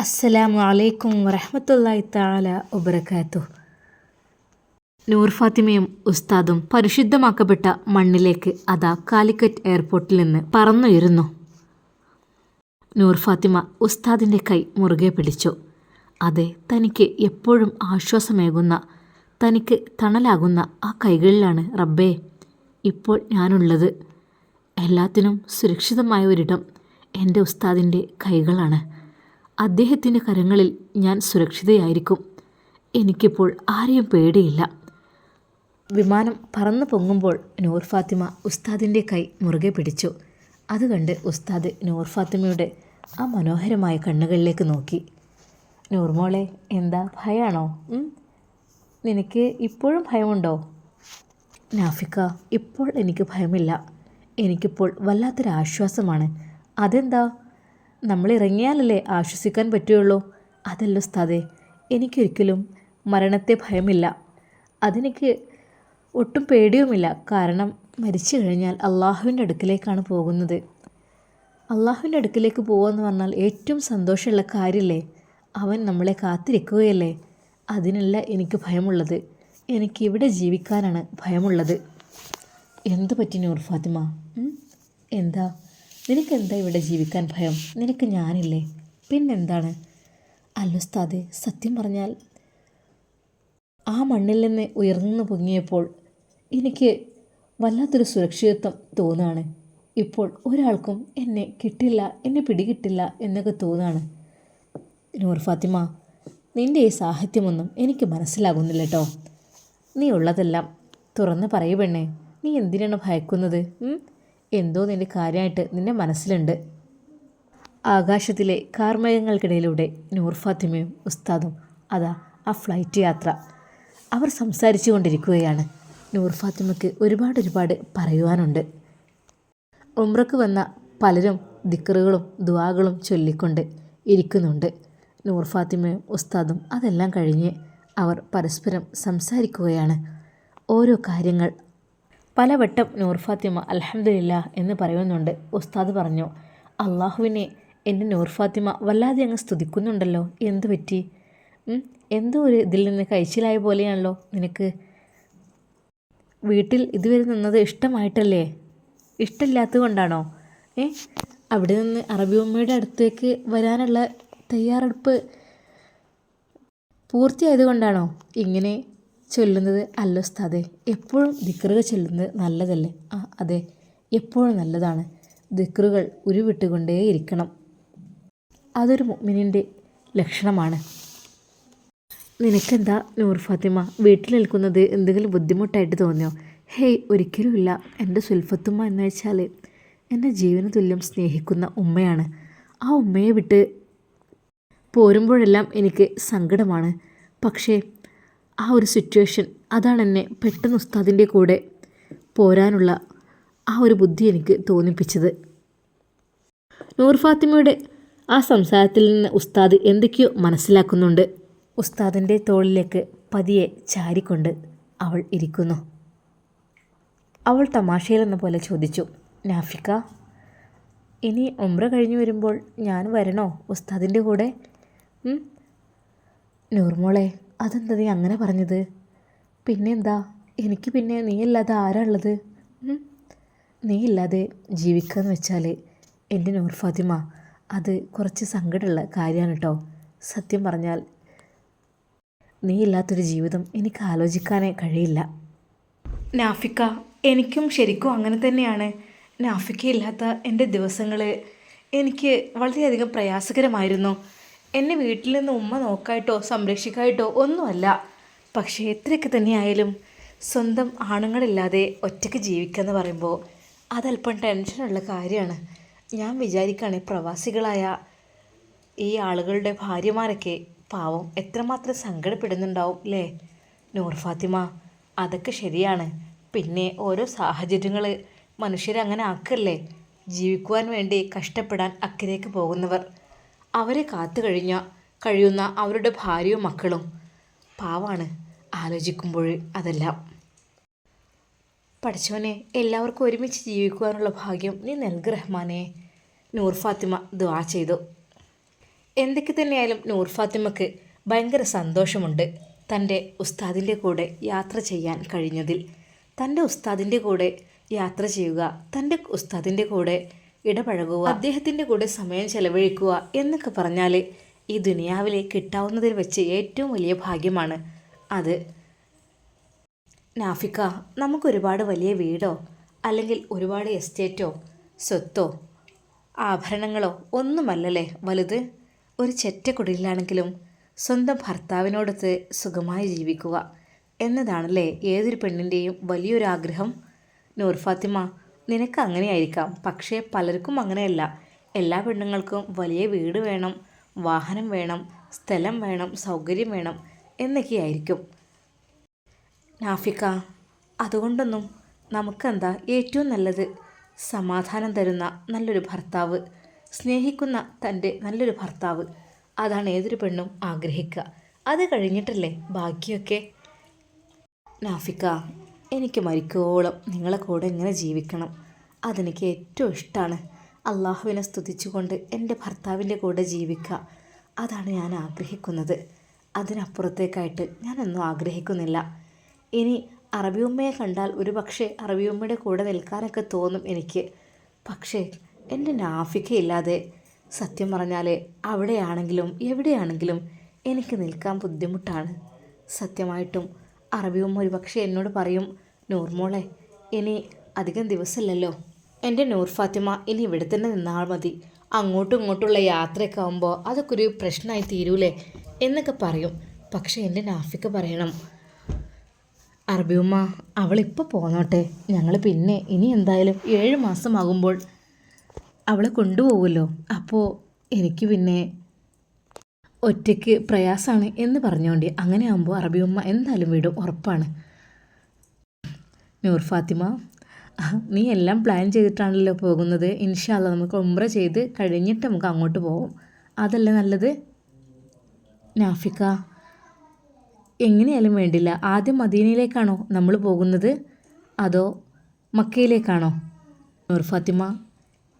അസ്സലാമു അലൈക്കും വറഹമത്തല്ലായി താല ഉബറക്കാത്തു നൂർ ഫാത്തിമയും ഉസ്താദും പരിശുദ്ധമാക്കപ്പെട്ട മണ്ണിലേക്ക് അതാ കാലിക്കറ്റ് എയർപോർട്ടിൽ നിന്ന് പറന്നുയരുന്നു. നൂർ ഫാത്തിമ ഉസ്താദിന്റെ കൈ മുറുകെ പിടിച്ചു. അതെ തനിക്ക് എപ്പോഴും ആശ്വാസമേകുന്ന തനിക്ക് തണലാകുന്ന ആ കൈകളിലാണ് റബ്ബേ ഇപ്പോൾ ഞാനുള്ളത്. എല്ലാത്തിനും സുരക്ഷിതമായ ഒരിടം എന്റെ ഉസ്താദിന്റെ കൈകളാണ്. അദ്ദേഹത്തിന്റെ കരങ്ങളിൽ ഞാൻ സുരക്ഷിതയായിരിക്കും. എനിക്കിപ്പോൾ ആരെയും പേടിയില്ല. വിമാനം പറന്നു പൊങ്ങുമ്പോൾ നൂർ ഫാത്തിമ ഉസ്താദിന്റെ കൈ മുറുകെ പിടിച്ചു. അത് കണ്ട് ഉസ്താദ് നൂർ ഫാത്തിമയുടെ ആ മനോഹരമായ കണ്ണുകളിലേക്ക് നോക്കി. നൂർമോളെ എന്താ ഭയമാണോ നിനക്ക് ഇപ്പോഴും ഭയമുണ്ടോ? നാഫിക്ക ഇപ്പോൾ എനിക്ക് ഭയമില്ല. എനിക്കിപ്പോൾ വല്ലാത്തൊരാശ്വാസമാണ്. അതെന്താ? നമ്മൾ ഇറങ്ങിയാലല്ലേ ആശ്വസിക്കാൻ പറ്റുകയുള്ളൂ? അതല്ല ഉസ്താദേ എനിക്കൊരിക്കലും മരണത്തെ ഭയമില്ല. അതെനിക്ക് ഒട്ടും പേടിയുമില്ല. കാരണം മരിച്ചു കഴിഞ്ഞാൽ അള്ളാഹുവിന്റെ അടുക്കിലേക്കാണ് പോകുന്നത്. അള്ളാഹുവിന്റെ അടുക്കിലേക്ക് പോകുമെന്ന് പറഞ്ഞാൽ ഏറ്റവും സന്തോഷമുള്ള കാര്യമല്ലേ അവൻ നമ്മളെ കാത്തിരിക്കുകയല്ലേ? അതിനല്ല എനിക്ക് ഭയമുള്ളത്. എനിക്ക് ഇവിടെ ജീവിക്കാനാണ് ഭയമുള്ളത്. എന്ത് പറ്റി നൂർ ഫാത്തിമ? എന്താ? നിനക്കെന്താ ഇവിടെ ജീവിക്കാൻ ഭയം? നിനക്ക് ഞാനില്ലേ? പിന്നെന്താണ്? അല്ലുസ്താദെ സത്യം പറഞ്ഞാൽ ആ മണ്ണിൽ നിന്ന് ഉയർന്നു പൊങ്ങിയപ്പോൾ എനിക്ക് വല്ലാത്തൊരു സുരക്ഷിതത്വം തോന്നാണ്. ഇപ്പോൾ ഒരാൾക്കും എന്നെ കിട്ടില്ല എന്നെ പിടികിട്ടില്ല എന്നൊക്കെ തോന്നാണ്. നൂർ ഫാത്തിമ നിന്റെ ഈ സാഹിത്യമൊന്നും എനിക്ക് മനസ്സിലാകുന്നില്ല കേട്ടോ നീ ഉള്ളതെല്ലാം തുറന്ന് പറയൂ പെണ്ണേ. നീ എന്തിനാണ് ഭയക്കുന്നത്? എന്തോ നിന്റെ കാര്യമായിട്ട് നിന്നെ മനസ്സിലുണ്ട്. ആകാശത്തിലെ കാർമേഘങ്ങൾക്കിടയിലൂടെ നൂർ ഫാത്തിമയും ഉസ്താദും അതാ ആ ഫ്ലൈറ്റ് യാത്ര. അവർ സംസാരിച്ചു കൊണ്ടിരിക്കുകയാണ്. നൂർ ഫാത്തിമയ്ക്ക് ഒരുപാട് ഒരുപാട് പറയുവാനുണ്ട്. ഉമ്രക്ക് വന്ന പലരും ദിക്കറുകളും ദുവാകളും ചൊല്ലിക്കൊണ്ട് ഇരിക്കുന്നുണ്ട്. നൂർ ഫാത്തിമയും ഉസ്താദും അതെല്ലാം കഴിഞ്ഞ് അവർ പരസ്പരം സംസാരിക്കുകയാണ്. ഓരോ കാര്യങ്ങൾ പലവട്ടം നൂർ ഫാത്തിമ അൽഹംദുലില്ല എന്ന് പറയുന്നുണ്ട്. ഉസ്താദ് പറഞ്ഞു അള്ളാഹുവിനെ എന്റെ നൂർ ഫാത്തിമ വല്ലാതെ അങ്ങ് സ്തുതിക്കുന്നുണ്ടല്ലോ. എന്തു പറ്റി? എന്തോ ഒരു ഇതിൽ നിന്ന് കഴിച്ചിലായ പോലെയാണല്ലോ നിനക്ക്. വീട്ടിൽ ഇതുവരെ നിന്നത് ഇഷ്ടമായിട്ടല്ലേ? ഇഷ്ടമില്ലാത്തത് കൊണ്ടാണോ ഏ അവിടെ നിന്ന് അറബി ഉമ്മയുടെ അടുത്തേക്ക് വരാനുള്ള തയ്യാറെടുപ്പ് പൂർത്തിയായത് കൊണ്ടാണോ ഇങ്ങനെ ചൊല്ലുന്നത് അല്ല ഉസ്താദെ എപ്പോഴും ദിക്റുകൾ ചൊല്ലുന്നത് നല്ലതല്ലേ? ആ അതെ എപ്പോഴും നല്ലതാണ്. ദിക്റുകൾ ഉരുവിട്ടുകൊണ്ടേയിരിക്കണം അതൊരു മുഗ്മിനിന്റെ ലക്ഷണമാണ്. നിനക്കെന്താ നൂർ ഫാത്തിമ? വീട്ടിൽ നിൽക്കുന്നത് എന്തെങ്കിലും ബുദ്ധിമുട്ടായിട്ട് തോന്നിയോ? ഹേയ് ഒരിക്കലുമില്ല. എന്റെ സുൽഫത്തുമ്മ എന്ന് വെച്ചാൽ എന്നെ ജീവന തുല്യം സ്നേഹിക്കുന്ന ഉമ്മയാണ്. ആ ഉമ്മയെ വിട്ട് പോരുമ്പോഴെല്ലാം എനിക്ക് സങ്കടമാണ്. പക്ഷേ ആ ഒരു സിറ്റുവേഷൻ അതാണ് എന്നെ പെട്ടെന്ന് ഉസ്താദിന്റെ കൂടെ പോരാനുള്ള ആ ഒരു ബുദ്ധി എനിക്ക് തോന്നിപ്പിച്ചത്. നൂർ ഫാത്തിമയുടെ ആ സംസാരത്തിൽ നിന്ന് ഉസ്താദ് എന്തൊക്കെയോ മനസ്സിലാക്കുന്നുണ്ട്. ഉസ്താദിന്റെ തോളിലേക്ക് പതിയെ ചാരിക്കൊണ്ട് അവൾ ഇരിക്കുന്നു. അവൾ തമാശയിലെന്ന പോലെ ചോദിച്ചു നാഫിക്ക ഇനി ഉംറ കഴിഞ്ഞു വരുമ്പോൾ ഞാൻ വരണോ ഉസ്താദിന്റെ കൂടെ? നൂർമോളെ അതെന്താ നീ അങ്ങനെ പറഞ്ഞത്? പിന്നെന്താ? എനിക്ക് പിന്നെ നീ ഇല്ലാതെ ആരാ ഉള്ളത്? നീ ഇല്ലാതെ ജീവിക്കുക എന്ന് വെച്ചാൽ എന്റെ നൂർ ഫാത്തിമ അത് കുറച്ച് സങ്കടമുള്ള കാര്യമാണ് കേട്ടോ സത്യം പറഞ്ഞാൽ നീ ഇല്ലാത്തൊരു ജീവിതം എനിക്ക് ആലോചിക്കാനേ കഴിയില്ല. നാഫിക്ക എനിക്കും ശരിക്കും അങ്ങനെ തന്നെയാണ്. നാഫിക്ക ഇല്ലാത്ത എന്റെ ദിവസങ്ങൾ എനിക്ക് വളരെയധികം പ്രയാസകരമായിരുന്നു. എന്നെ വീട്ടിൽ നിന്ന് ഉമ്മ നോക്കായിട്ടോ സംരക്ഷിക്കായിട്ടോ ഒന്നുമല്ല. പക്ഷേ എത്രയൊക്കെ തന്നെയായാലും സ്വന്തം ആണുങ്ങളില്ലാതെ ഒറ്റയ്ക്ക് ജീവിക്കുക എന്ന് പറയുമ്പോൾ അതല്പം ടെൻഷനുള്ള കാര്യമാണ്. ഞാൻ വിചാരിക്കുകയാണ് പ്രവാസികളായ ഈ ആളുകളുടെ ഭാര്യമാരൊക്കെ പാവം എത്രമാത്രം സങ്കടപ്പെടുന്നുണ്ടാവും അല്ലേ നൂർ ഫാത്തിമ അതൊക്കെ ശരിയാണ്. പിന്നെ ഓരോ സാഹചര്യങ്ങൾ മനുഷ്യരെ അങ്ങനെ ആക്കല്ലേ? ജീവിക്കുവാൻ വേണ്ടി കഷ്ടപ്പെടാൻ അക്കരേക്ക് പോകുന്നവർ. അവരെ കാത്തു കഴിഞ്ഞ കഴിയുന്ന അവരുടെ ഭാര്യയും മക്കളും. പാവാണ് ആലോചിക്കുമ്പോൾ അതെല്ലാം. പഠിച്ചവനെ എല്ലാവർക്കും ഒരുമിച്ച് ജീവിക്കുവാനുള്ള ഭാഗ്യം നീ നൽകു റഹ്മാനെ. നൂർ ഫാത്തിമ ദുആ ചെയ്തു. എന്തൊക്കെ തന്നെയായാലും നൂർ ഫാത്തിമക്ക് ഭയങ്കര സന്തോഷമുണ്ട് തന്റെ ഉസ്താദിന്റെ കൂടെ യാത്ര ചെയ്യാൻ കഴിഞ്ഞതിൽ. തന്റെ ഉസ്താദിന്റെ കൂടെ യാത്ര ചെയ്യുക തന്റെ ഉസ്താദിന്റെ കൂടെ ഇടപഴകുക. അദ്ദേഹത്തിന്റെ കൂടെ സമയം ചെലവഴിക്കുക എന്നൊക്കെ പറഞ്ഞാൽ ഈ ദുനിയാവിലെ കിട്ടാവുന്നതിൽ വെച്ച് ഏറ്റവും വലിയ ഭാഗ്യമാണ്. അത് നാഫിക്ക നമുക്കൊരുപാട് വലിയ വീടോ അല്ലെങ്കിൽ ഒരുപാട് എസ്റ്റേറ്റോ സ്വത്തോ ആഭരണങ്ങളോ ഒന്നുമല്ലല്ലേ വലുത്? ഒരു ചെറ്റക്കുടിലാണെങ്കിലും സ്വന്തം ഭർത്താവിനോടൊത്ത് സുഖമായി ജീവിക്കുക എന്നതാണല്ലേ ഏതൊരു പെണ്ണിന്റെയും വലിയൊരു ആഗ്രഹം നൂർ ഫാത്തിമ നിനക്ക് അങ്ങനെയായിരിക്കാം. പക്ഷേ പലർക്കും അങ്ങനെയല്ല. എല്ലാ പെണ്ണുങ്ങൾക്കും വലിയ വീട് വേണം വാഹനം വേണം സ്ഥലം വേണം സൗകര്യം വേണം എന്നൊക്കെയായിരിക്കും. നാഫിക്ക അതുകൊണ്ടൊന്നും നമുക്കെന്താ ഏറ്റവും നല്ലത്? സമാധാനം തരുന്ന നല്ലൊരു ഭർത്താവ് സ്നേഹിക്കുന്ന തന്റെ നല്ലൊരു ഭർത്താവ്. അതാണ് ഏതൊരു പെണ്ണും ആഗ്രഹിക്കുക. അത് കഴിഞ്ഞിട്ടല്ലേ ബാക്കിയൊക്കെ? നാഫിക്ക എനിക്ക് മരിക്കോളം. നിങ്ങളെ കൂടെ എങ്ങനെ ജീവിക്കണം? അതെനിക്ക് ഏറ്റവും ഇഷ്ടമാണ് അള്ളാഹുവിനെ സ്തുതിച്ചുകൊണ്ട് എന്റെ ഭർത്താവിന്റെ കൂടെ ജീവിക്കുക. അതാണ് ഞാൻ ആഗ്രഹിക്കുന്നത്. അതിനപ്പുറത്തേക്കായിട്ട് ഞാനൊന്നും ആഗ്രഹിക്കുന്നില്ല. ഇനി അറബിയുമ്മയെ കണ്ടാൽ ഒരു പക്ഷേ അറബിയുമ്മയുടെ കൂടെ നിൽക്കാനൊക്കെ തോന്നും എനിക്ക്. പക്ഷേ എന്റെ നാഫിക്കയില്ലാതെ സത്യം പറഞ്ഞാൽ അവിടെയാണെങ്കിലും എവിടെയാണെങ്കിലും എനിക്ക് നിൽക്കാൻ ബുദ്ധിമുട്ടാണ്. സത്യമായിട്ടും അറബി ഒരുപക്ഷെ ഒരു പക്ഷേ എന്നോട് പറയും നൂർമോളെ ഇനി അധികം ദിവസമില്ലല്ലോ എന്റെ നൂർ ഫാത്തിമ ഇനി ഇവിടെ തന്നെ നിന്നാൽ മതി. അങ്ങോട്ടും ഇങ്ങോട്ടുള്ള യാത്രയൊക്കെ ആകുമ്പോൾ അതൊക്കെ ഒരു പ്രശ്നമായി തീരൂലേ? എന്നൊക്കെ പറയും. പക്ഷേ എന്റെ നാഫിക്ക് പറയണം അറബിയുമ്മ അവളിപ്പോൾ പോന്നോട്ടെ. ഞങ്ങൾ പിന്നെ ഇനി എന്തായാലും ഏഴ് മാസമാകുമ്പോൾ അവളെ കൊണ്ടുപോകുമല്ലോ അപ്പോൾ എനിക്ക് പിന്നെ ഒറ്റയ്ക്ക് പ്രയാസമാണ് എന്ന് പറഞ്ഞുകൊണ്ട് അങ്ങനെ ആകുമ്പോൾ ഉമ്മ എന്തായാലും വിടും ഉറപ്പാണ്. നൂർ ഫാത്തിമ നീ എല്ലാം പ്ലാൻ ചെയ്തിട്ടാണല്ലോ പോകുന്നത്. ഇൻഷാല്ല നമുക്ക് ഉംറ ചെയ്ത് കഴിഞ്ഞിട്ട് നമുക്ക് അങ്ങോട്ട് പോകും അതല്ലേ നല്ലത്? നാഫിക്ക എങ്ങനെയാലും വേണ്ടില്ല. ആദ്യം മദീനയിലേക്കാണോ നമ്മൾ പോകുന്നത്? അതോ മക്കയിലേക്കാണോ? നൂർ ഫാത്തിമ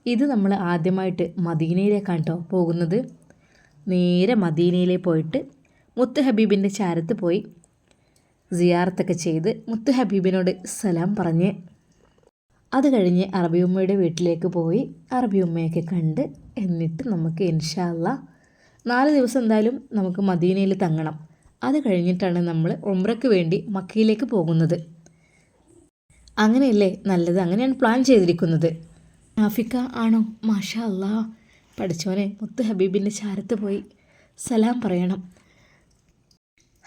ഇത് നമ്മൾ ആദ്യമായിട്ട് മദീനയിലേക്കാണ് കേട്ടോ പോകുന്നത്. നേരെ മദീനയിലെ പോയിട്ട് മുത്ത് ഹബീബിന്റെ ചാരത്ത് പോയി സിയാർത്തൊക്കെ ചെയ്ത് മുത്ത് ഹബീബിനോട് സലാം പറഞ്ഞ് അത് കഴിഞ്ഞ് അറബി ഉമ്മയുടെ വീട്ടിലേക്ക് പോയി അറബി ഉമ്മയൊക്കെ കണ്ട് എന്നിട്ട് നമുക്ക് ഇൻഷാല്ല നാല് ദിവസം എന്തായാലും നമുക്ക് മദീനയിൽ തങ്ങണം. അത് കഴിഞ്ഞിട്ടാണ് നമ്മൾ ഉംറയ്ക്ക് വേണ്ടി മക്കയിലേക്ക് പോകുന്നത്. അങ്ങനെയല്ലേ? നല്ലത്. അങ്ങനെയാണ് പ്ലാൻ ചെയ്തിരിക്കുന്നത്. നാഫിക്ക ആണോ? മാഷാ അല്ലാ പഠിച്ചോനെ മുത്ത് ഹബീബിന്റെ ചാരത്ത് പോയി സലാം പറയണം.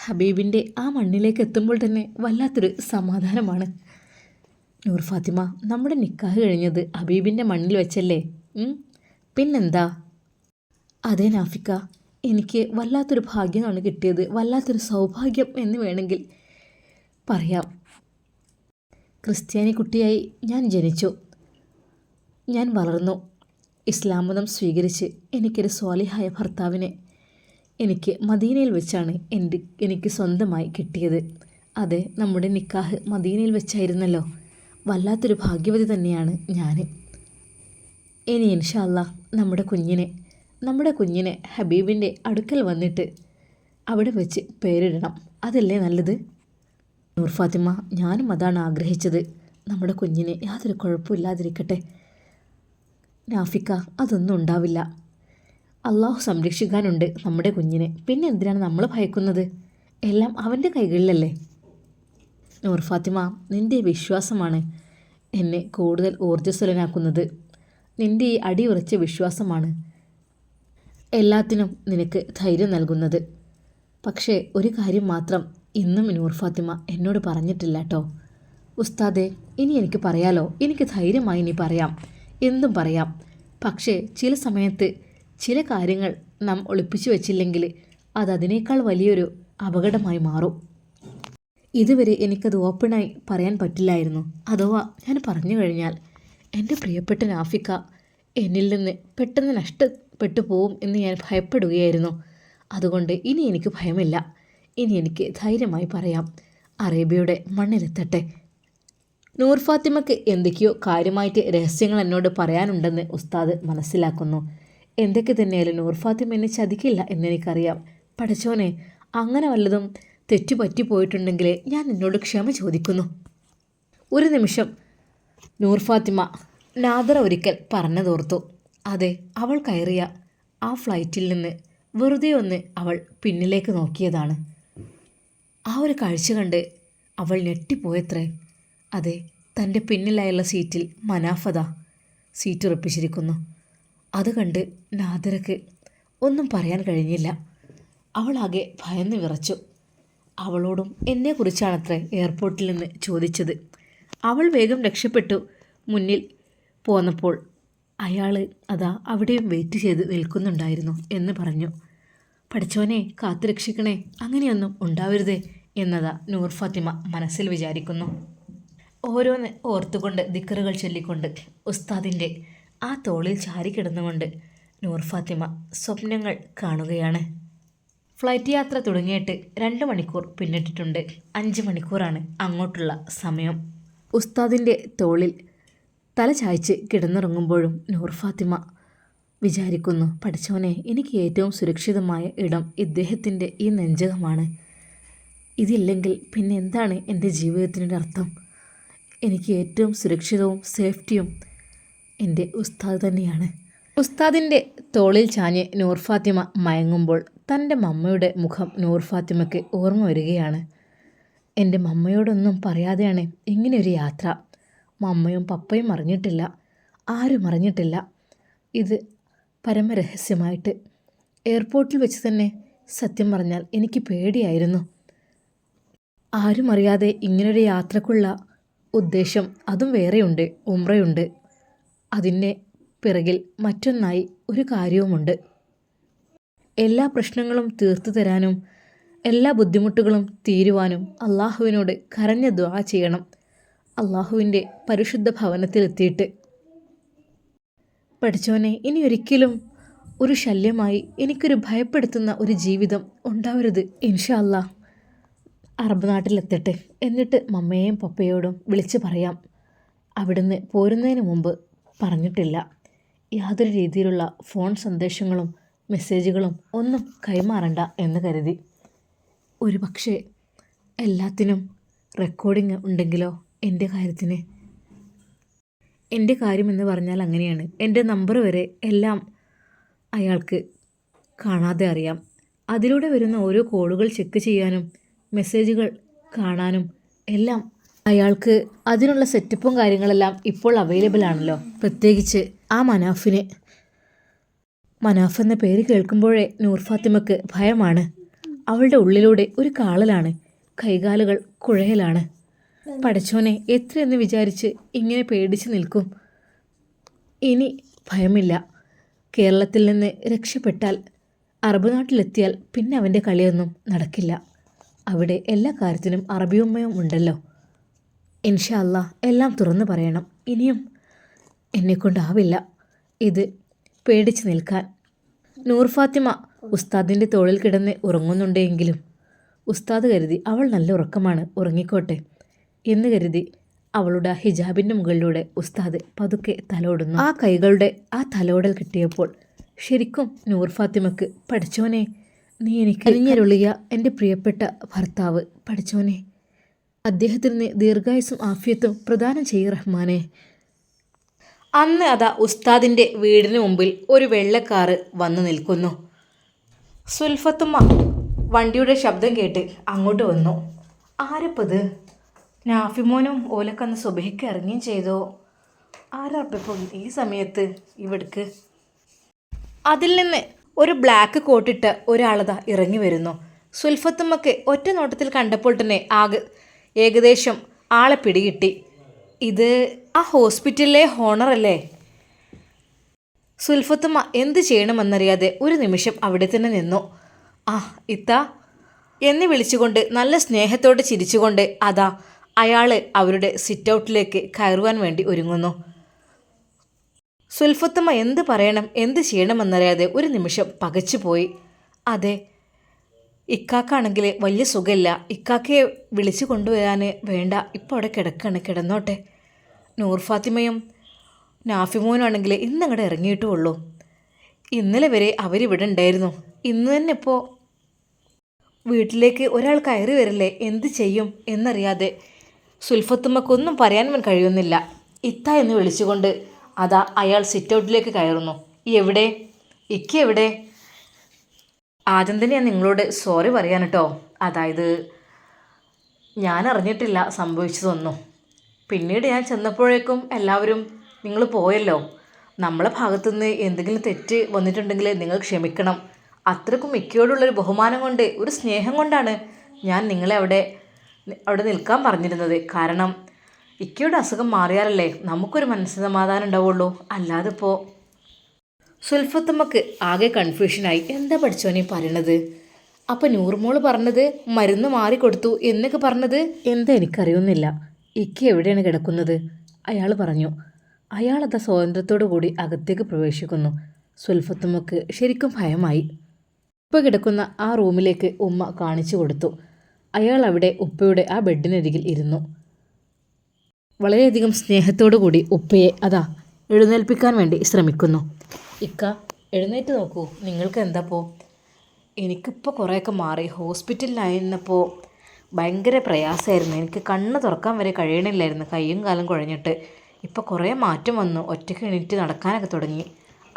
ഹബീബിന്റെ ആ മണ്ണിലേക്ക് എത്തുമ്പോൾ തന്നെ വല്ലാത്തൊരു സമാധാനമാണ്. നൂർ ഫാത്തിമ നമ്മുടെ നിക്കാഹ് കഴിഞ്ഞത് ഹബീബിന്റെ മണ്ണിൽ വെച്ചല്ലേ? പിന്നെന്താ? അതേ നാഫിക്ക എനിക്ക് വല്ലാത്തൊരു ഭാഗ്യമാണ് കിട്ടിയത്. വല്ലാത്തൊരു സൗഭാഗ്യം എന്ന് വേണമെങ്കിൽ പറയാം. ക്രിസ്ത്യാനി കുട്ടിയായി ഞാൻ ജനിച്ചു. ഞാൻ വളർന്നു. ഇസ്ലാം മതം സ്വീകരിച്ച് എനിക്കൊരു സ്വാലിഹായ ഭർത്താവിനെ എനിക്ക് മദീനയിൽ വെച്ചാണ് എന്റെ എനിക്ക് സ്വന്തമായി കിട്ടിയത്. അതെ നമ്മുടെ നിക്കാഹ് മദീനയിൽ വെച്ചായിരുന്നല്ലോ. വല്ലാത്തൊരു ഭാഗ്യവതി തന്നെയാണ് ഞാൻ ഇനി ഇൻഷാല്ല നമ്മുടെ കുഞ്ഞിനെ നമ്മുടെ കുഞ്ഞിനെ ഹബീബിന്റെ അടുക്കൽ വന്നിട്ട് അവിടെ വെച്ച് പേരിടണം. അതല്ലേ നല്ലത്? നൂർ ഫാത്തിമ ഞാനും അതാണ് ആഗ്രഹിച്ചത്. നമ്മുടെ കുഞ്ഞിനെ യാതൊരു കുഴപ്പമില്ലാതിരിക്കട്ടെ. നാഫിക്ക അതൊന്നും ഉണ്ടാവില്ല. അള്ളാഹു സംരക്ഷിക്കാനുണ്ട് നമ്മുടെ കുഞ്ഞിനെ. പിന്നെ എന്തിനാണ് നമ്മൾ ഭയക്കുന്നത്? എല്ലാം അവന്റെ കൈകളിലല്ലേ? നൂർ ഫാത്തിമ നിന്റെ വിശ്വാസമാണ് എന്നെ കൂടുതൽ ഊർജസ്വലനാക്കുന്നത്. നിന്റെ ഈ അടിയുറച്ച വിശ്വാസമാണ് എല്ലാത്തിനും നിനക്ക് ധൈര്യം നൽകുന്നത്. പക്ഷേ ഒരു കാര്യം മാത്രം ഇന്നും നൂർ ഫാത്തിമ എന്നോട് പറഞ്ഞിട്ടില്ല കേട്ടോ ഉസ്താദെ ഇനി എനിക്ക് പറയാലോ? എനിക്ക് ധൈര്യമായി ഇനി പറയാം. എന്തും പറയാം. പക്ഷേ ചില സമയത്ത് ചില കാര്യങ്ങൾ നാം ഒളിപ്പിച്ചു വച്ചില്ലെങ്കിൽ അത് അതിനേക്കാൾ വലിയൊരു അപകടമായി മാറും. ഇതുവരെ എനിക്കത് ഓപ്പണായി പറയാൻ പറ്റില്ലായിരുന്നു. അഥവാ ഞാൻ പറഞ്ഞു കഴിഞ്ഞാൽ എന്റെ പ്രിയപ്പെട്ട നാഫിക്ക എന്നിൽ നിന്ന് പെട്ടെന്ന് നഷ്ടപ്പെട്ടു പോവും എന്ന് ഞാൻ ഭയപ്പെടുകയായിരുന്നു. അതുകൊണ്ട് ഇനി എനിക്ക് ഭയമില്ല. ഇനി എനിക്ക് ധൈര്യമായി പറയാം. അറേബ്യയുടെ മണ്ണിലെത്തട്ടെ. നൂർ ഫാത്തിമയ്ക്ക് എന്തൊക്കെയോ കാര്യമായിട്ട് രഹസ്യങ്ങൾ എന്നോട് പറയാനുണ്ടെന്ന് ഉസ്താദ് മനസ്സിലാക്കുന്നു. എന്തൊക്കെ തന്നെയായാലും നൂർ ഫാത്തിമ എന്നെ ചതിക്കില്ല എന്നെനിക്കറിയാം. പഠിച്ചോനെ അങ്ങനെ വല്ലതും തെറ്റു പറ്റിപ്പോയിട്ടുണ്ടെങ്കിൽ ഞാൻ നിന്നോട് ക്ഷമ ചോദിക്കുന്നു. ഒരു നിമിഷം നൂർ ഫാത്തിമ നാദർ ഒരിക്കൽ പറഞ്ഞതോർത്തു. അതെ അവൾ കയറിയ ആ ഫ്ലൈറ്റിൽ നിന്ന് വെറുതെ ഒന്ന് അവൾ പിന്നിലേക്ക് നോക്കിയതാണ്. ആ ഒരു കാഴ്ച കണ്ട് അവൾ ഞെട്ടിപ്പോയത്രേ. അതെ തന്റെ പിന്നിലായുള്ള സീറ്റിൽ മനാഫത സീറ്റ് ഉറപ്പിച്ചിരിക്കുന്നു. അത് കണ്ട് നാദരക്ക് ഒന്നും പറയാൻ കഴിഞ്ഞില്ല. അവളാകെ ഭയന്ന് വിറച്ചു. അവളോടും എന്നെക്കുറിച്ചാണത്രേ എയർപോർട്ടിൽ നിന്ന് ചോദിച്ചത്. അവൾ വേഗം രക്ഷപ്പെട്ടു മുന്നിൽ പോന്നപ്പോൾ അയാൾ അതാ അവിടെയും വെയിറ്റ് ചെയ്ത് നിൽക്കുന്നുണ്ടായിരുന്നു എന്ന് പറഞ്ഞു. പഠിച്ചോനെ കാത്തുരക്ഷിക്കണേ അങ്ങനെയൊന്നും ഉണ്ടാവരുതേ എന്നതാ നൂർ ഫാത്തിമ മനസ്സിൽ വിചാരിക്കുന്നു. ഓരോന്ന് ഓർത്തുകൊണ്ട് ദിക്കറുകൾ ചൊല്ലിക്കൊണ്ട് ഉസ്താദിന്റെ ആ തോളിൽ ചാരി കിടന്നുകൊണ്ട് നൂർ ഫാത്തിമ സ്വപ്നങ്ങൾ കാണുകയാണ്. ഫ്ലൈറ്റ് യാത്ര തുടങ്ങിയിട്ട് രണ്ട് മണിക്കൂർ പിന്നിട്ടിട്ടുണ്ട്. അഞ്ച് മണിക്കൂറാണ് അങ്ങോട്ടുള്ള സമയം. ഉസ്താദിന്റെ തോളിൽ തല ചായ്ച്ച് കിടന്നുറങ്ങുമ്പോഴും നൂർ ഫാത്തിമ വിചാരിക്കുന്നു പഠിച്ചവനെ എനിക്ക് ഏറ്റവും സുരക്ഷിതമായ ഇടം ഇദ്ദേഹത്തിന്റെ ഈ നെഞ്ചകമാണ്. ഇതില്ലെങ്കിൽ പിന്നെ എന്താണ് എന്റെ ജീവിതത്തിന്റെ അർത്ഥം? എനിക്ക് ഏറ്റവും സുരക്ഷിതവും സേഫ്റ്റിയും എന്റെ ഉസ്താദ് തന്നെയാണ്. ഉസ്താദിന്റെ തോളിൽ ചാഞ്ഞ് നൂർ ഫാത്തിമ മയങ്ങുമ്പോൾ തന്റെ മമ്മയുടെ മുഖം നൂർ ഫാത്തിമയ്ക്ക് ഓർമ്മ വരികയാണ്. എന്റെ മമ്മയോടൊന്നും പറയാതെയാണ് ഇങ്ങനെയൊരു യാത്ര. മമ്മയും പപ്പയും അറിഞ്ഞിട്ടില്ല. ആരും അറിഞ്ഞിട്ടില്ല. ഇത് പരമരഹസ്യമായിട്ട്. എയർപോർട്ടിൽ വെച്ച് തന്നെ സത്യം പറഞ്ഞാൽ എനിക്ക് പേടിയായിരുന്നു. ആരും അറിയാതെ ഇങ്ങനൊരു യാത്രക്കുള്ള ഉദ്ദേശം അതും വേറെയുണ്ട് ഉമ്രയുണ്ട് അതിന്റെ പിറകിൽ മറ്റൊന്നായി ഒരു കാര്യവുമുണ്ട്. എല്ലാ പ്രശ്നങ്ങളും തീർത്തു തരാനും എല്ലാ ബുദ്ധിമുട്ടുകളും തീരുവാനും അള്ളാഹുവിനോട് കരഞ്ഞ ദ്വാ ചെയ്യണം. അള്ളാഹുവിന്റെ പരിശുദ്ധ ഭവനത്തിലെത്തിയിട്ട് പഠിച്ചവനെ ഇനി ഒരിക്കലും ഒരു ശല്യമായി എനിക്കൊരു ഭയപ്പെടുത്തുന്ന ഒരു ജീവിതം ഉണ്ടാവരുത് ഇൻഷാ അല്ലാ അറബ് നാട്ടിലെത്തട്ടെ എന്നിട്ട് മമ്മയെയും പപ്പയോടും വിളിച്ച് പറയാം. അവിടുന്ന് പോരുന്നതിന് മുമ്പ് പറഞ്ഞിട്ടില്ല. യാതൊരു രീതിയിലുള്ള ഫോൺ സന്ദേശങ്ങളും മെസ്സേജുകളും ഒന്നും കൈമാറണ്ട എന്ന് കരുതി. ഒരു പക്ഷേ എല്ലാത്തിനും റെക്കോർഡിംഗ് ഉണ്ടെങ്കിലോ? എന്റെ കാര്യത്തിന്. എന്റെ കാര്യമെന്ന് പറഞ്ഞാൽ അങ്ങനെയാണ്. എന്റെ നമ്പർ വരെ എല്ലാം അയാൾക്ക് കാണാതെ അറിയാം. അതിലൂടെ വരുന്ന ഓരോ കോളുകൾ ചെക്ക് ചെയ്യാനും മെസ്സേജുകൾ കാണാനും എല്ലാം അയാൾക്ക് അതിനുള്ള സെറ്റപ്പും കാര്യങ്ങളെല്ലാം ഇപ്പോൾ അവൈലബിൾ ആണല്ലോ. പ്രത്യേകിച്ച് ആ മനാഫിന്. മനാഫ് എന്ന പേര് കേൾക്കുമ്പോഴേ നൂർ ഫാത്തിമക്ക് ഭയമാണ്. അവളുടെ ഉള്ളിലൂടെ ഒരു കാളലാണ്. കൈകാലുകൾ കുഴയലാണ്. പടച്ചോനെ എത്രയെന്ന് വിചാരിച്ച് ഇങ്ങനെ പേടിച്ച് നിൽക്കും? ഇനി ഭയമില്ല. കേരളത്തിൽ നിന്ന് രക്ഷപ്പെട്ടാൽ അറബ് നാട്ടിലെത്തിയാൽ പിന്നെ അവന്റെ കളിയൊന്നും നടക്കില്ല. അവിടെ എല്ലാ കാര്യത്തിനും അറബിയുമ്മയും ഉണ്ടല്ലോ. ഇൻഷാ അല്ല എല്ലാം തുറന്നു പറയണം. ഇനിയും എന്നെക്കൊണ്ടാവില്ല ഇത് പേടിച്ച് നിൽക്കാൻ. നൂർ ഫാത്തിമ ഉസ്താദിന്റെ തോളിൽ കിടന്ന് ഉറങ്ങുന്നുണ്ടെങ്കിലും ഉസ്താദ് കരുതി അവൾ നല്ല ഉറക്കമാണ് ഉറങ്ങിക്കോട്ടെ എന്ന് കരുതി അവളുടെ ഹിജാബിന്റെ മുകളിലൂടെ ഉസ്താദ് പതുക്കെ തലോടുന്നു. ആ കൈകളുടെ ആ തലോടൽ കിട്ടിയപ്പോൾ ശരിക്കും നൂർ ഫാത്തിമക്ക് പഠിച്ചോനെ നീ എനിക്ക് അരിഞ്ഞരുളിയ എന്റെ പ്രിയപ്പെട്ട ഭർത്താവ് പഠിച്ചോനെ അദ്ദേഹത്തിന് ദീർഘായുസും ആഫിയത്തും പ്രദാനം ചെയ്യ റഹ്മാനെ. അന്ന് അതാ ഉസ്താദിന്റെ വീടിന് മുമ്പിൽ ഒരു വെള്ളക്കാറ് വന്നു നിൽക്കുന്നു. സുൽഫത്തുമ്മ വണ്ടിയുടെ ശബ്ദം കേട്ട് അങ്ങോട്ട് വന്നു. ആരപ്പത്? നാഫിമോനും ഓലക്കന്ന് സുബഹിക്ക് ഇറങ്ങുകയും ചെയ്തോ? ആരാപ്പിപ്പം ഈ സമയത്ത് ഇവിടക്ക്? അതിൽ നിന്ന് ഒരു ബ്ലാക്ക് കോട്ടിട്ട് ഒരാളതാ ഇറങ്ങി വരുന്നു. സുൽഫത്തുമ്മക്ക് ഒറ്റ നോട്ടത്തിൽ കണ്ടപ്പോൾ തന്നെ ആകെ ഏകദേശം ആളെ പിടികിട്ടി. ഇത് ആ ഹോസ്പിറ്റലിലെ ഹോണറല്ലേ സുൽഫത്തുമ്മ എന്ത് ചെയ്യണമെന്നറിയാതെ ഒരു നിമിഷം അവിടെ തന്നെ നിന്നു. ആ ഇത്ത എന്നെ വിളിച്ചുകൊണ്ട് നല്ല സ്നേഹത്തോടെ ചിരിച്ചുകൊണ്ട് അതാ അയാൾ അവരുടെ സിറ്റ് ഔട്ടിലേക്ക് കയറുവാൻ വേണ്ടി ഒരുങ്ങുന്നു. സുൽഫത്തുമ്മ എന്ത് പറയണം എന്ത് ചെയ്യണമെന്നറിയാതെ ഒരു നിമിഷം പകച്ചുപോയി അതെ ഇക്കാക്കാണെങ്കിൽ വലിയ സുഖമില്ല. ഇക്കാക്കയെ വിളിച്ചു കൊണ്ടുവരാൻ വേണ്ട. ഇപ്പോൾ അവിടെ കിടക്കാണ് കിടന്നോട്ടെ. നൂർ ഫാത്തിമയും ഇന്ന് അങ്ങോട്ട് ഇറങ്ങിയിട്ടേ ഇറങ്ങിയിട്ടുള്ളൂ ഇന്നലെ വരെ അവരിവിടെ ഉണ്ടായിരുന്നു. ഇന്ന് തന്നെ ഇപ്പോൾ വീട്ടിലേക്ക് ഒരാൾ കയറി വരില്ലേ എന്ത് ചെയ്യും എന്നറിയാതെ സുൽഫത്തുമ്മക്കൊന്നും പറയാൻ കഴിയുന്നില്ല. ഇത്ത എന്ന് വിളിച്ചുകൊണ്ട് അതാ അയാൾ സിറ്റൗട്ടിലേക്ക് കയറുന്നു. എവിടെ? ഇക്ക എവിടെ? ആദ്യം തന്നെ ഞാൻ നിങ്ങളോട് സോറി പറയാൻ കേട്ടോ അതായത് ഞാൻ അറിഞ്ഞിട്ടില്ല സംഭവിച്ചതൊന്നും. പിന്നീട് ഞാൻ ചെന്നപ്പോഴേക്കും എല്ലാവരും നിങ്ങൾ പോയല്ലോ. നമ്മളെ ഭാഗത്തുനിന്ന് എന്തെങ്കിലും തെറ്റ് വന്നിട്ടുണ്ടെങ്കിൽ നിങ്ങൾ ക്ഷമിക്കണം. അത്രക്കും മിക്കയോടുള്ളൊരു ബഹുമാനം കൊണ്ട് ഒരു സ്നേഹം കൊണ്ടാണ് ഞാൻ നിങ്ങളെ അവിടെ അവിടെ നിൽക്കാൻ പറഞ്ഞിരുന്നത്. കാരണം ഇക്കയുടെ അസുഖം മാറിയാലല്ലേ നമുക്കൊരു മനസ്സമാധാനം ഉണ്ടാവുള്ളൂ. അല്ലാതെ ഇപ്പോൾ സുൽഫത്തമ്മക്ക് ആകെ കൺഫ്യൂഷനായി എന്താ പഠിച്ചോനെ പറയണത്? അപ്പം നൂർമോൾ പറഞ്ഞത് മരുന്ന് മാറിക്കൊടുത്തു എന്നൊക്കെ പറഞ്ഞത്? എന്താ എനിക്കറിയുന്നില്ല. ഇക്ക എവിടെയാണ് കിടക്കുന്നത്? അയാൾ പറഞ്ഞു. അയാളത് സ്വാതന്ത്ര്യത്തോടു കൂടി അകത്തേക്ക് പ്രവേശിക്കുന്നു. സുൽഫത്തുമ്മക്ക് ശരിക്കും ഭയമായി. ഉപ്പ കിടക്കുന്ന ആ റൂമിലേക്ക് ഉമ്മ കാണിച്ചു കൊടുത്തു. അയാൾ അവിടെ ഉപ്പയുടെ ആ ബെഡിനരികിൽ ഇരുന്നു. വളരെയധികം സ്നേഹത്തോടു കൂടി ഉപ്പയെ അതാ എഴുന്നേൽപ്പിക്കാൻ വേണ്ടി ശ്രമിക്കുന്നു. ഇക്ക എഴുന്നേറ്റ് നോക്കൂ. നിങ്ങൾക്ക് എന്താപ്പോ എനിക്കിപ്പോൾ കുറേയൊക്കെ മാറി. ഹോസ്പിറ്റലിലായിരുന്നപ്പോൾ ഭയങ്കര പ്രയാസമായിരുന്നു. എനിക്ക് കണ്ണ് തുറക്കാൻ വരെ കഴിയണില്ലായിരുന്നു. കൈയും കാലും കുഴഞ്ഞിട്ട്. ഇപ്പോൾ കുറേ മാറ്റം വന്നു. ഒറ്റയ്ക്ക് എണീറ്റ് നടക്കാനൊക്കെ തുടങ്ങി.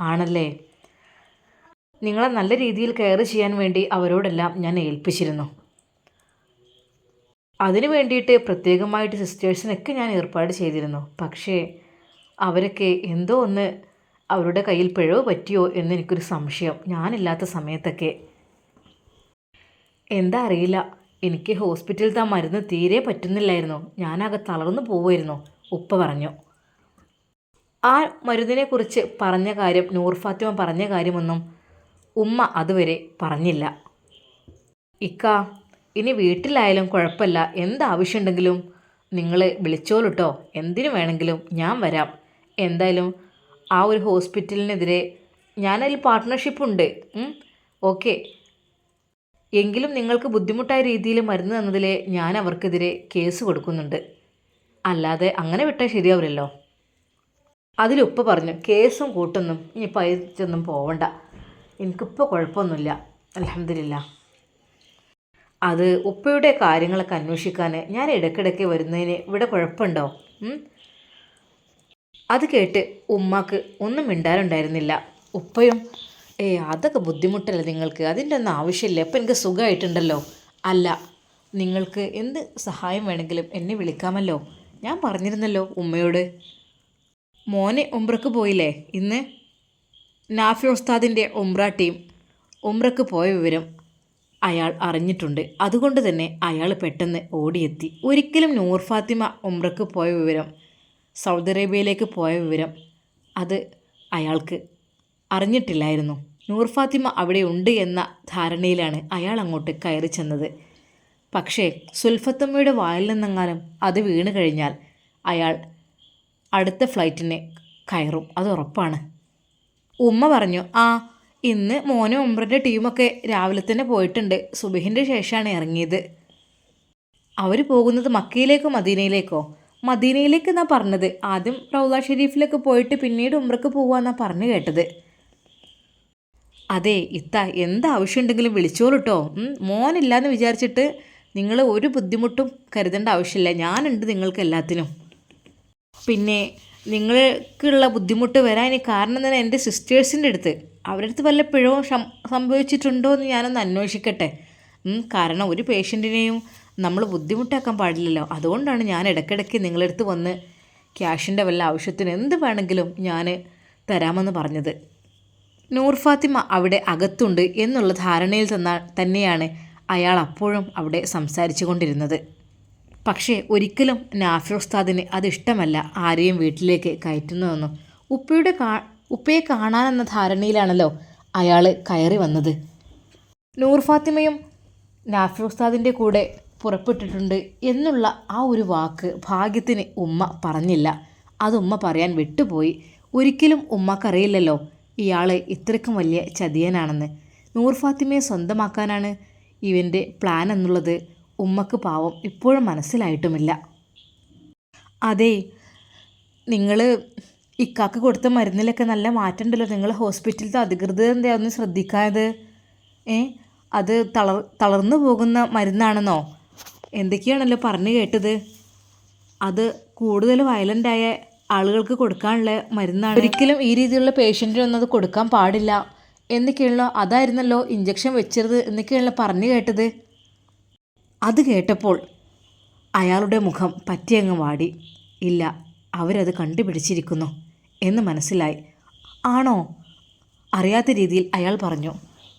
ആണല്ലേ? നിങ്ങളെ നല്ല രീതിയിൽ കെയർ ചെയ്യാൻ വേണ്ടി അവരോടെല്ലാം ഞാൻ ഏൽപ്പിച്ചിരുന്നു. അതിനു വേണ്ടിയിട്ട് പ്രത്യേകമായിട്ട് സിസ്റ്റേഴ്സിനൊക്കെ ഞാൻ ഏർപ്പാട് ചെയ്തിരുന്നു. പക്ഷേ അവരൊക്കെ എന്തോ ഒന്ന് അവരുടെ കയ്യിൽ പിഴവ് പറ്റിയോ എന്ന് എനിക്കൊരു സംശയം. ഞാനില്ലാത്ത സമയത്തൊക്കെ. എന്താ അറിയില്ല. എനിക്ക് ഹോസ്പിറ്റലിലത്തെ ആ മരുന്ന് തീരെ പറ്റുന്നില്ലായിരുന്നു. ഞാനാകെ തളർന്നു പോവുമായിരുന്നു ഉപ്പ പറഞ്ഞു. ആ മരുന്നിനെക്കുറിച്ച് പറഞ്ഞ കാര്യം നൂർ ഫാത്തിമ പറഞ്ഞ കാര്യമൊന്നും ഉമ്മ അതുവരെ പറഞ്ഞില്ല. ഇക്ക ഇനി വീട്ടിലായാലും കുഴപ്പമില്ല. എന്താവശ്യമുണ്ടെങ്കിലും നിങ്ങൾ വിളിച്ചോളൂട്ടോ. എന്തിനു വേണമെങ്കിലും ഞാൻ വരാം. എന്തായാലും ആ ഒരു ഹോസ്പിറ്റലിനെതിരെ ഞാനതിൽ പാർട്ട്ണർഷിപ്പ് ഉണ്ട്. ഓക്കെ. എങ്കിലും നിങ്ങൾക്ക് ബുദ്ധിമുട്ടായ രീതിയിൽ മരുന്ന് തന്നതിൽ ഞാൻ അവർക്കെതിരെ കേസ് കൊടുക്കുന്നുണ്ട്. അല്ലാതെ അങ്ങനെ വിട്ടാൽ ശരിയാവില്ലല്ലോ. അതിലുപ്പ പറഞ്ഞു കേസും കൂട്ടൊന്നും ഇനി പയച്ചൊന്നും പോവണ്ട. എനിക്കിപ്പോൾ കുഴപ്പമൊന്നുമില്ല. അലഹമില്ല അത് ഉപ്പയുടെ കാര്യങ്ങളൊക്കെ അന്വേഷിക്കാൻ ഞാൻ ഇടയ്ക്കിടയ്ക്ക് വരുന്നതിന് ഇവിടെ കുഴപ്പമുണ്ടോ? അത് കേട്ട് ഉമ്മാക്ക് ഒന്നും മിണ്ടാറുണ്ടായിരുന്നില്ല. ഉപ്പയും ഏ അതൊക്കെ ബുദ്ധിമുട്ടല്ലേ നിങ്ങൾക്ക്? അതിന്റെ ഒന്നും ആവശ്യമില്ല. അപ്പം എനിക്ക് സുഖമായിട്ടുണ്ടല്ലോ. അല്ല നിങ്ങൾക്ക് എന്ത് സഹായം വേണമെങ്കിലും എന്നെ വിളിക്കാമല്ലോ. ഞാൻ പറഞ്ഞിരുന്നല്ലോ ഉമ്മയോട്. മോനെ ഉംറക്ക് പോയില്ലേ ഇന്ന്? നാഫി ഉസ്താദിന്റെ ഉംറ ടീം ഉംറക്ക് പോയ വിവരം അയാൾ അറിഞ്ഞിട്ടുണ്ട്. അതുകൊണ്ട് തന്നെ അയാൾ പെട്ടെന്ന് ഓടിയെത്തി. ഒരിക്കലും നൂർ ഫാത്തിമ ഉംറക്ക് പോയ വിവരം സൗദി അറേബ്യയിലേക്ക് പോയ വിവരം അത് അയാൾക്ക് അറിഞ്ഞിട്ടില്ലായിരുന്നു. നൂർ ഫാത്തിമ അവിടെ ഉണ്ട് എന്ന ധാരണയിലാണ് അയാൾ അങ്ങോട്ട് കയറി ചെന്നത്. പക്ഷേ സുൽഫത്തമ്മയുടെ വായിൽ നിന്നെങ്ങാനും അത് വീണ് കഴിഞ്ഞാൽ അയാൾ അടുത്ത ഫ്ലൈറ്റിനെ കയറും. അത് ഉറപ്പാണ്. ഉമ്മ പറഞ്ഞു ആ ഇന്ന് മോനും ഉമ്രന്റെ ടീമൊക്കെ രാവിലെ തന്നെ പോയിട്ടുണ്ട്. സുബഹിന്റെ ശേഷമാണ് ഇറങ്ങിയത്. അവർ പോകുന്നത് മക്കയിലേക്കോ മദീനയിലേക്കോ? മദീനയിലേക്ക് എന്നാ പറഞ്ഞത്? ആദ്യം റൗല ഷെരീഫിലേക്ക് പോയിട്ട് പിന്നീട് ഉമ്രക്ക് പോവാന്നാ പറഞ്ഞു കേട്ടത്. അതെ ഇത്ത എന്താവശ്യമുണ്ടെങ്കിലും വിളിച്ചോളൂട്ടോ. ഉം, മോനില്ലാന്ന് വിചാരിച്ചിട്ട് നിങ്ങൾ ഒരു ബുദ്ധിമുട്ടും കരുതേണ്ട ആവശ്യമില്ല. ഞാനുണ്ട് നിങ്ങൾക്ക് എല്ലാത്തിനും പിന്നെ നിങ്ങൾക്കുള്ള ബുദ്ധിമുട്ട് വരാൻ കാരണം തന്നെ എന്റെ സിസ്റ്റേഴ്സിന്റെ അടുത്ത്. അവരുടെ അടുത്ത് വല്ല പിഴവും സംഭവിച്ചിട്ടുണ്ടോ എന്ന് ഞാനൊന്ന് അന്വേഷിക്കട്ടെ. കാരണം ഒരു പേഷ്യന്റിനെയും നമ്മൾ ബുദ്ധിമുട്ടാക്കാൻ പാടില്ലല്ലോ. അതുകൊണ്ടാണ് ഞാൻ ഇടയ്ക്കിടയ്ക്ക് അടുത്ത് വന്ന് ക്യാഷിന്റെ വല്ല ആവശ്യത്തിന് എന്ത് വേണമെങ്കിലും ഞാൻ തരാമെന്ന് പറഞ്ഞത്. നൂർ ഫാത്തിമ അവിടെ അകത്തുണ്ട് എന്നുള്ള ധാരണയിൽ തന്ന തന്നെയാണ് അയാൾ അപ്പോഴും അവിടെ സംസാരിച്ചു കൊണ്ടിരുന്നത്. പക്ഷേ ഒരിക്കലും നാഫി ഉസ്താദിന് അതിഷ്ടമല്ല ആരെയും വീട്ടിലേക്ക് കയറ്റുന്നതെന്നും. ഉപ്പയുടെ കാ ഉപ്പയെ കാണാനെന്ന ധാരണയിലാണല്ലോ അയാൾ കയറി വന്നത്. നൂർ ഫാത്തിമയും നാഫി ഉസ്താദിന്റെ കൂടെ പുറപ്പെട്ടിട്ടുണ്ട് എന്നുള്ള ആ ഒരു വാക്ക് ഭാഗ്യത്തിന് ഉമ്മ പറഞ്ഞില്ല. അത് ഉമ്മ പറയാൻ വിട്ടുപോയി. ഒരിക്കലും ഉമ്മക്കറിയില്ലല്ലോ ഇയാൾ ഇത്രയ്ക്കും വലിയ ചതിയനാണെന്ന്. നൂർ ഫാത്തിമയെ സ്വന്തമാക്കാനാണ് ഇവന്റെ പ്ലാൻ എന്നുള്ളത്. ഉമ്മക്ക് പാവം ഇപ്പോഴും മനസ്സിലായിട്ടുമില്ല. അതെ നിങ്ങൾ ഇക്കാക്ക് കൊടുത്ത മരുന്നിലൊക്കെ നല്ല മാറ്റമുണ്ടല്ലോ. നിങ്ങൾ ഹോസ്പിറ്റലിലത്തെ അധികൃതർ എന്താ ഒന്ന് ശ്രദ്ധിക്കാതെ? ഏ അത് തളർ തളർന്നു പോകുന്ന മരുന്നാണെന്നോ? എന്തൊക്കെയാണല്ലോ പറഞ്ഞു കേട്ടത്? അത് കൂടുതൽ വയലന്റായ ആളുകൾക്ക് കൊടുക്കാനുള്ള മരുന്നാണ്. ഒരിക്കലും ഈ രീതിയിലുള്ള പേഷ്യന്റിനൊന്നും അത് കൊടുക്കാൻ പാടില്ല. എന്നൊക്കെയാണല്ലോ അതായിരുന്നല്ലോ ഇഞ്ചക്ഷൻ വെച്ചത് എന്നൊക്കെയാണല്ലോ പറഞ്ഞു കേട്ടത്. അത് കേട്ടപ്പോൾ അയാളുടെ മുഖം പറ്റിയങ്ങ് വാടി. ഇല്ല അവരത് കണ്ടുപിടിച്ചിരിക്കുന്നു എന്ന് മനസ്സിലായി. ആണോ? അറിയാത്ത രീതിയിൽ അയാൾ പറഞ്ഞു.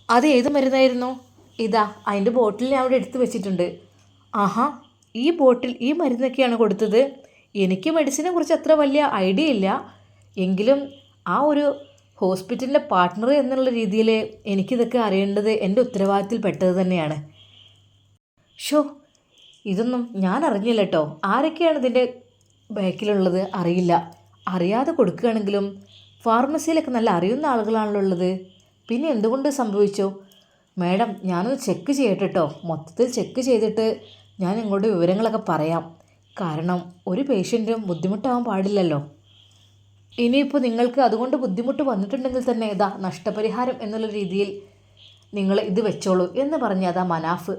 അത് ഏത് മരുന്നായിരുന്നു? ഇതാ അതിന്റെ ബോട്ടിൽ അവിടെ എടുത്തു വെച്ചിട്ടുണ്ട്. ആഹാ ഈ ബോട്ടിൽ ഈ മരുന്നൊക്കെയാണ് കൊടുത്തത്. എനിക്ക് മെഡിസിനെ കുറിച്ച് അത്ര വലിയ ഐഡിയ ഇല്ല. എങ്കിലും ആ ഒരു ഹോസ്പിറ്റലിന്റെ പാർട്ട്ണർ എന്നുള്ള രീതിയിൽ എനിക്കിതൊക്കെ അറിയേണ്ടത് എന്റെ ഉത്തരവാദിത്തത്തിൽ പെട്ടത് തന്നെയാണ്. ഷോ ഇതൊന്നും ഞാൻ അറിഞ്ഞില്ല കേട്ടോ. ആരൊക്കെയാണ് ഇതിന്റെ ബാക്കിലുള്ളത്? അറിയില്ല. അറിയാതെ കൊടുക്കുകയാണെങ്കിലും ഫാർമസിയിലൊക്കെ നല്ല അറിയുന്ന ആളുകളാണല്ലോ ഉള്ളത്. പിന്നെ എന്തുകൊണ്ട് സംഭവിച്ചു? മാഡം ഞാനൊന്ന് ചെക്ക് ചെയ്യട്ടെ കേട്ടോ. മൊത്തത്തിൽ ചെക്ക് ചെയ്തിട്ട് ഞാൻ ഇങ്ങോട്ട് വിവരങ്ങളൊക്കെ പറയാം. കാരണം ഒരു പേഷ്യന്റും ബുദ്ധിമുട്ടാവാൻ പാടില്ലല്ലോ. ഇനിയിപ്പോൾ നിങ്ങൾക്ക് അതുകൊണ്ട് ബുദ്ധിമുട്ട് വന്നിട്ടുണ്ടെങ്കിൽ തന്നെ ഇതാ നഷ്ടപരിഹാരം എന്നുള്ള രീതിയിൽ നിങ്ങൾ ഇത് വെച്ചോളൂ എന്ന് പറഞ്ഞ് അതാ മനാഫ്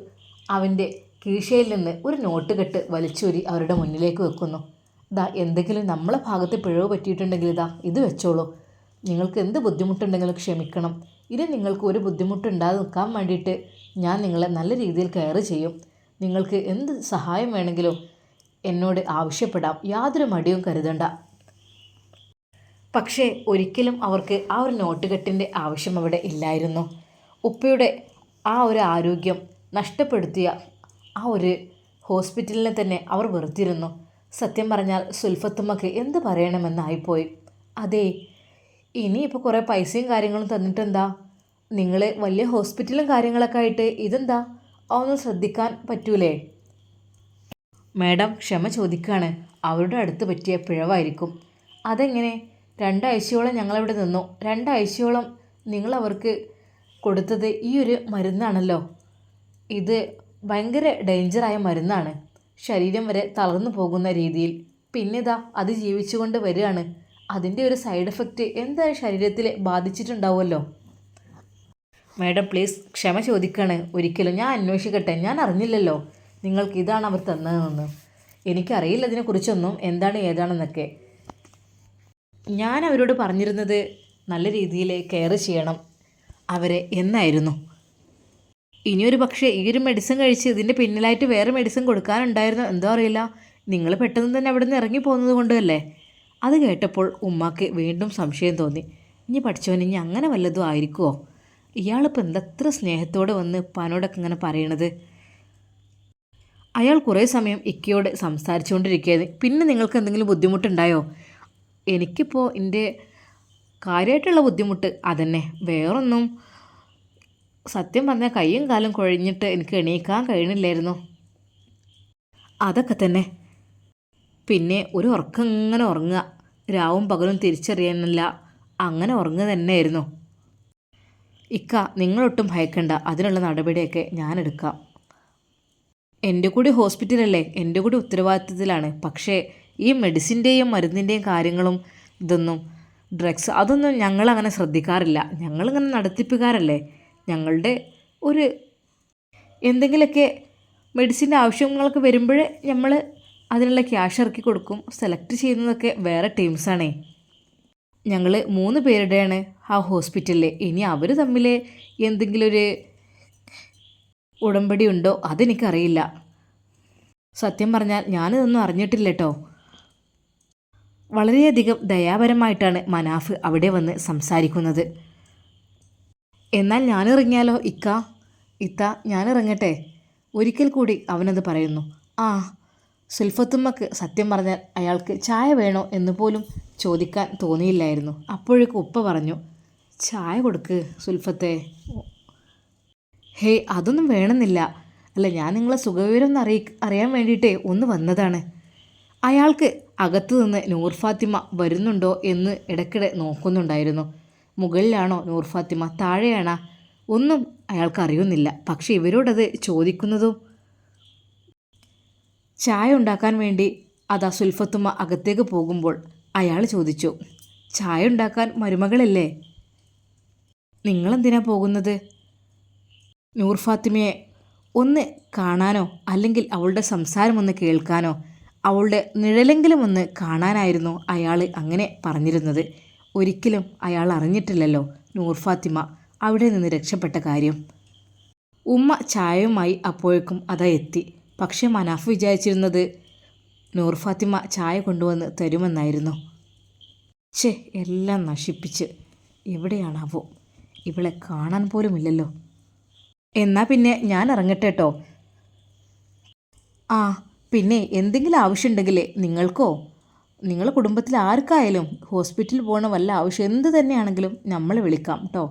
അവന്റെ കീശയിൽ നിന്ന് ഒരു നോട്ട് കെട്ട് വലിച്ചൂരി അവരുടെ മുന്നിലേക്ക് വെക്കുന്നു. ദാ എന്തെങ്കിലും നമ്മളെ ഭാഗത്ത് പിഴവ് പറ്റിയിട്ടുണ്ടെങ്കിൽ ഇതാ ഇത് വെച്ചോളൂ. നിങ്ങൾക്ക് എന്ത് ബുദ്ധിമുട്ടുണ്ടെങ്കിലും ക്ഷമിക്കണം. ഇനി നിങ്ങൾക്ക് ഒരു ബുദ്ധിമുട്ടുണ്ടാതെ നിൽക്കാൻ വേണ്ടിയിട്ട് ഞാൻ നിങ്ങളെ നല്ല രീതിയിൽ കെയർ ചെയ്യും. നിങ്ങൾക്ക് എന്ത് സഹായം വേണമെങ്കിലും എന്നോട് ആവശ്യപ്പെടാം. യാതൊരു മടിയും കരുതണ്ട. പക്ഷേ ഒരിക്കലും അവർക്ക് ആ ഒരു നോട്ടുകെട്ടിന്റെ ആവശ്യം അവിടെ ഇല്ലായിരുന്നു. ഉപ്പയുടെ ആ ഒരു ആരോഗ്യം നഷ്ടപ്പെടുത്തിയ ആ ഒരു ഹോസ്പിറ്റലിനെ തന്നെ അവർ വെറുത്തിരുന്നു. സത്യം പറഞ്ഞാൽ സുൽഫത്തുമ്മക്ക് എന്ത് പറയണമെന്നായിപ്പോയി. അതെ ഇനിയിപ്പോൾ കുറേ പൈസയും കാര്യങ്ങളും തന്നിട്ടെന്താ? നിങ്ങൾ വലിയ ഹോസ്പിറ്റലും കാര്യങ്ങളൊക്കെ ആയിട്ട് ഇതെന്താ? അതൊന്നും ശ്രദ്ധിക്കാൻ പറ്റൂലേ? മാഡം ക്ഷമ ചോദിക്കുകയാണ് അവരുടെ അടുത്ത് പറ്റിയ പിഴവായിരിക്കും. അതെങ്ങനെ? രണ്ടാഴ്ചയോളം ഞങ്ങളിവിടെ നിന്നു. രണ്ടാഴ്ചയോളം നിങ്ങളവർക്ക് കൊടുത്തത് ഈ ഒരു മരുന്നാണല്ലോ. ഇത് ഭയങ്കര ഡേഞ്ചറായ മരുന്നാണ്. ശരീരം വരെ തളർന്നു പോകുന്ന രീതിയിൽ. പിന്നെ ഇതാ അത് ജീവിച്ചുകൊണ്ട് വരികയാണ്. അതിന്റെ ഒരു സൈഡ് എഫക്റ്റ് എന്തായാലും ശരീരത്തിൽ ബാധിച്ചിട്ടുണ്ടാവുമല്ലോ? മാഡം പ്ലീസ് ക്ഷമ ചോദിക്കാണ്. ഒരിക്കലും ഞാൻ അന്വേഷിക്കട്ടെ. ഞാൻ അറിഞ്ഞില്ലല്ലോ നിങ്ങൾക്ക് ഇതാണ് അവർ തന്നതെന്ന്. എനിക്കറിയില്ല അതിനെക്കുറിച്ചൊന്നും എന്താണ് ഏതാണെന്നൊക്കെ. ഞാൻ അവരോട് പറഞ്ഞിരുന്നത് നല്ല രീതിയിൽ കെയർ ചെയ്യണം. അവരെ എന്നായിരുന്നു? ഇനിയൊരു പക്ഷേ ഈ ഒരു മെഡിസിൻ കഴിച്ച് ഇതിന്റെ പിന്നിലായിട്ട് വേറെ മെഡിസിൻ കൊടുക്കാനുണ്ടായിരുന്നു. എന്തോ അറിയില്ല. നിങ്ങൾ പെട്ടെന്ന് തന്നെ അവിടെ നിന്ന് ഇറങ്ങി പോകുന്നത് അത് കേട്ടപ്പോൾ ഉമ്മാക്ക് വീണ്ടും സംശയം തോന്നി. ഇനി പഠിച്ചവൻ ഇനി അങ്ങനെ വല്ലതും ആയിരിക്കുമോ ഇയാളിപ്പോൾ എന്തത്ര സ്നേഹത്തോടെ വന്ന് ഉപ്പാനോടൊക്കെ ഇങ്ങനെ പറയണത്? അയാൾ കുറേ സമയം ഇക്കയോട് സംസാരിച്ചുകൊണ്ടിരിക്കുകയായിരുന്നു. പിന്നെ നിങ്ങൾക്ക് എന്തെങ്കിലും ബുദ്ധിമുട്ടുണ്ടായോ? എനിക്കിപ്പോൾ എന്റെ കാര്യമായിട്ടുള്ള ബുദ്ധിമുട്ട് അതന്നെ. വേറൊന്നും സത്യം പറഞ്ഞാൽ കൈയും കാലും കുഴഞ്ഞിട്ട് എനിക്ക് എണീക്കാൻ കഴിയണില്ലായിരുന്നു. അതൊക്കെ തന്നെ. പിന്നെ ഒരു ഉറക്കം ഇങ്ങനെ ഉറങ്ങുക. രാവും പകലും തിരിച്ചറിയാനില്ല. അങ്ങനെ ഉറങ്ങുക തന്നെയായിരുന്നു. ഇക്ക നിങ്ങളൊട്ടും ഭയക്കണ്ട. അതിനുള്ള നടപടിയൊക്കെ ഞാൻ എടുക്കാം. എന്റെ കൂടി ഹോസ്പിറ്റലല്ലേ? എന്റെ കൂടി ഉത്തരവാദിത്തത്തിലാണ്. പക്ഷേ ഈ മെഡിസിന്റെയും മരുന്നിന്റെയും കാര്യങ്ങളും ഇതൊന്നും ഡ്രഗ്സ് അതൊന്നും ഞങ്ങളങ്ങനെ ശ്രദ്ധിക്കാറില്ല. ഞങ്ങളിങ്ങനെ നടത്തിപ്പുകാരല്ലേ ഞങ്ങളുടെ ഒരു എന്തെങ്കിലുമൊക്കെ മെഡിസിന്റെ ആവശ്യങ്ങളൊക്കെ വരുമ്പോൾ നമ്മൾ അതിനുള്ള ക്യാഷ് ഇറക്കി കൊടുക്കും. സെലക്ട് ചെയ്യുന്നതൊക്കെ വേറെ ടീംസാണേ ഞങ്ങൾ മൂന്ന് പേരുടെയാണ് ആ ഹോസ്പിറ്റലിൽ ഇനി അവർ തമ്മിൽ എന്തെങ്കിലും ഒരു ഉടമ്പടി ഉണ്ടോ? അതെനിക്കറിയില്ല. സത്യം പറഞ്ഞാൽ ഞാനിതൊന്നും അറിഞ്ഞിട്ടില്ല കേട്ടോ വളരെയധികം ദയാപരമായിട്ടാണ് മനാഫ് അവിടെ വന്ന് സംസാരിക്കുന്നത്. എന്നാൽ ഞാനിറങ്ങിയാലോ? ഇക്ക ഇത്ത ഞാനിറങ്ങട്ടെ. ഒരിക്കൽ കൂടി അവനത് പറയുന്നു. ആ സുൽഫത്തുമ്മക്ക് സത്യം പറഞ്ഞാൽ അയാൾക്ക് ചായ വേണോ എന്ന് പോലും ചോദിക്കാൻ തോന്നിയില്ലായിരുന്നു. അപ്പോഴേക്കും ഉപ്പ പറഞ്ഞു ചായ കൊടുക്ക് സുൽഫത്തെ. ഹേയ് അതൊന്നും വേണമെന്നില്ല. അല്ല ഞാൻ നിങ്ങളെ സുഖവിവരം അറിയി അറിയാൻ വേണ്ടിയിട്ടേ ഒന്ന് വന്നതാണ്. അയാൾക്ക് അകത്തു നിന്ന് നൂർ ഫാത്തിമ വരുന്നുണ്ടോ എന്ന് ഇടയ്ക്കിടെ നോക്കുന്നുണ്ടായിരുന്നു. മുകളിലാണോ നൂർ ഫാത്തിമ? താഴെയാണോ? ഒന്നും അയാൾക്ക് അറിയുന്നില്ല. പക്ഷെ ഇവരോടത് ചോദിക്കുന്നതും ചായ ഉണ്ടാക്കാൻ വേണ്ടി അതാ സുൽഫത്തുമ്മ അകത്തേക്ക് പോകുമ്പോൾ അയാൾ ചോദിച്ചു ചായ ഉണ്ടാക്കാൻ മരുമകളല്ലേ? നിങ്ങളെന്തിനാ പോകുന്നത്? നൂർ ഫാത്തിമയെ ഒന്ന് കാണാനോ അല്ലെങ്കിൽ അവളുടെ സംസാരമൊന്ന് കേൾക്കാനോ അവളുടെ നിഴലെങ്കിലും ഒന്ന് കാണാനായിരുന്നു അയാൾ അങ്ങനെ പറഞ്ഞിരുന്നത്. ഒരിക്കലും അയാൾ അറിഞ്ഞിട്ടില്ലല്ലോ നൂർ ഫാത്തിമ അവിടെ നിന്ന് രക്ഷപ്പെട്ട കാര്യം. ഉമ്മ ചായയുമായി അപ്പോഴേക്കും അതാ എത്തി. പക്ഷേ മനാഫ് വിചാരിച്ചിരുന്നത് നൂർ ഫാത്തിമ ചായ കൊണ്ടുവന്ന് തരുമെന്നായിരുന്നു. ഛേ എല്ലാം നശിപ്പിച്ച്. എവിടെയാണാവോ? ഇവളെ കാണാൻ പോലും ഇല്ലല്ലോ എന്നാ പിന്നെ ഞാൻ ഇറങ്ങട്ടെ കേട്ടോ ആ പിന്നെ എന്തെങ്കിലും ആവശ്യമുണ്ടെങ്കിൽ നിങ്ങൾക്കോ? നിങ്ങളുടെ കുടുംബത്തിൽ ആർക്കായാലും ഹോസ്പിറ്റലിൽ പോകണ വല്ല ആവശ്യം എന്ത് തന്നെയാണെങ്കിലും നമ്മൾ വിളിക്കാം കേട്ടോ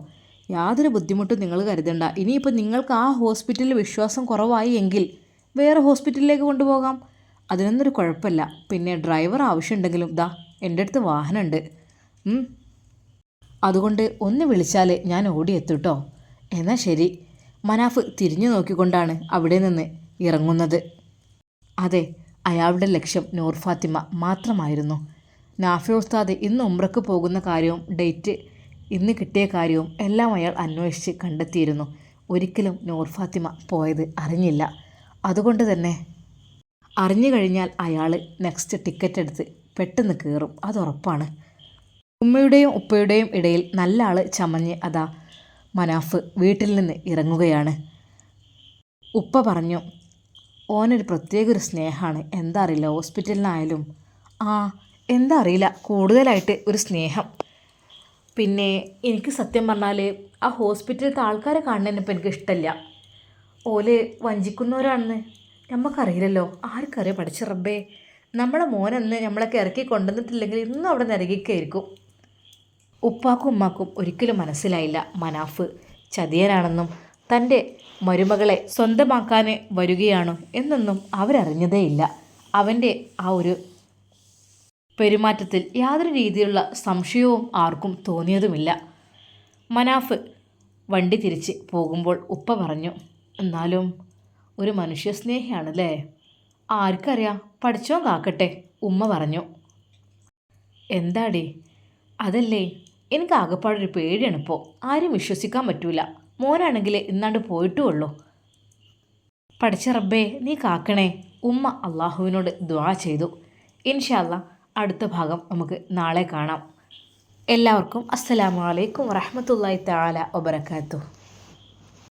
യാതൊരു ബുദ്ധിമുട്ടും നിങ്ങൾ കരുതണ്ട. ഇനിയിപ്പോൾ നിങ്ങൾക്ക് ആ ഹോസ്പിറ്റലിൽ വിശ്വാസം കുറവായി എങ്കിൽ വേറെ ഹോസ്പിറ്റലിലേക്ക് കൊണ്ടുപോകാം. അതിനൊന്നൊരു കുഴപ്പമില്ല. പിന്നെ ഡ്രൈവർ ആവശ്യമുണ്ടെങ്കിലും ദാ എന്റെ അടുത്ത് വാഹനമുണ്ട്. അതുകൊണ്ട് ഒന്ന് വിളിച്ചാൽ ഞാൻ ഓടിയെത്തും കേട്ടോ എന്നാൽ ശരി. മനാഫ് തിരിഞ്ഞു നോക്കിക്കൊണ്ടാണ് അവിടെ നിന്ന് ഇറങ്ങുന്നത്. അതെ അയാളുടെ ലക്ഷ്യം നൂർ ഫാത്തിമ മാത്രമായിരുന്നു. നാഫി ഉസ്താദ് ഇന്ന് ഉമ്രക്ക് പോകുന്ന കാര്യവും ഡേറ്റ് ഇന്ന് കിട്ടിയ കാര്യവും എല്ലാം അയാൾ അന്വേഷിച്ച് കണ്ടെത്തിയിരുന്നു. ഒരിക്കലും നൂർ ഫാത്തിമ പോയത് അറിഞ്ഞില്ല. അതുകൊണ്ട് തന്നെ അറിഞ്ഞു കഴിഞ്ഞാൽ അയാൾ നെക്സ്റ്റ് ടിക്കറ്റ് എടുത്ത് പെട്ടെന്ന് കയറും. അതുറപ്പാണ് ഉമ്മയുടെയും ഉപ്പയുടെയും ഇടയിൽ നല്ല ആൾ ചമഞ്ഞ് അതാ മനാഫ് വീട്ടിൽ നിന്ന് ഇറങ്ങുകയാണ്. ഉപ്പ പറഞ്ഞു ഓനൊരു പ്രത്യേക ഒരു സ്നേഹമാണ് എന്താ അറിയില്ല ഹോസ്പിറ്റലിനായാലും. ആ എന്താ അറിയില്ല കൂടുതലായിട്ട് ഒരു സ്നേഹം. പിന്നെ എനിക്ക് സത്യം പറഞ്ഞാൽ ആ ഹോസ്പിറ്റലിലത്തെ ആൾക്കാരെ കാണുന്നതിനിപ്പോൾ എനിക്ക് ഇഷ്ടമല്ല ഓൽ വഞ്ചിക്കുന്നവരാണെന്ന് നമുക്കറിയില്ലല്ലോ ആർക്കറിയാം പഠിച്ച റബ്ബേ. നമ്മളെ മോനെന്ന് നമ്മളൊക്കെ ഇറക്കി കൊണ്ടുവന്നിട്ടില്ലെങ്കിൽ ഇന്നും അവിടെ നിരകിക്കായിരിക്കും. ഉപ്പാക്കും ഉമ്മാക്കും ഒരിക്കലും മനസ്സിലായില്ല. മനാഫ് ചതിയനാണെന്നും തന്റെ മരുമകളെ സ്വന്തമാക്കാൻ വരികയാണോ എന്നൊന്നും അവരറിഞ്ഞതേയില്ല. അവന്റെ ആ ഒരു പെരുമാറ്റത്തിൽ യാതൊരു രീതിയിലുള്ള സംശയവും ആർക്കും തോന്നിയതുമില്ല. മനാഫ് വണ്ടി തിരിച്ച് പോകുമ്പോൾ ഉപ്പ പറഞ്ഞു എന്നാലും ഒരു മനുഷ്യസ്നേഹിയാണല്ലേ? ആർക്കറിയാം പഠിച്ചോ കാക്കട്ടെ ഉമ്മ പറഞ്ഞു. എന്താടി? അതല്ലേ? എനിക്ക് ആകെപ്പാടൊരു പേടിയാണ് ഇപ്പോൾ ആരും വിശ്വസിക്കാൻ പറ്റൂല. മോനാണെങ്കിൽ ഇന്നാണ്ട് പോയിട്ടുള്ളൂ പഠിച്ച റബ്ബേ നീ കാക്കണേ. ഉമ്മ അള്ളാഹുവിനോട് ദ്വാ ചെയ്തു. ഇൻഷാല്ല അടുത്ത ഭാഗം നമുക്ക് നാളെ കാണാം. എല്ലാവർക്കും അസ്സലാമു അലൈക്കും വറഹമത്തല്ലായി താല വബർക്കാത്തു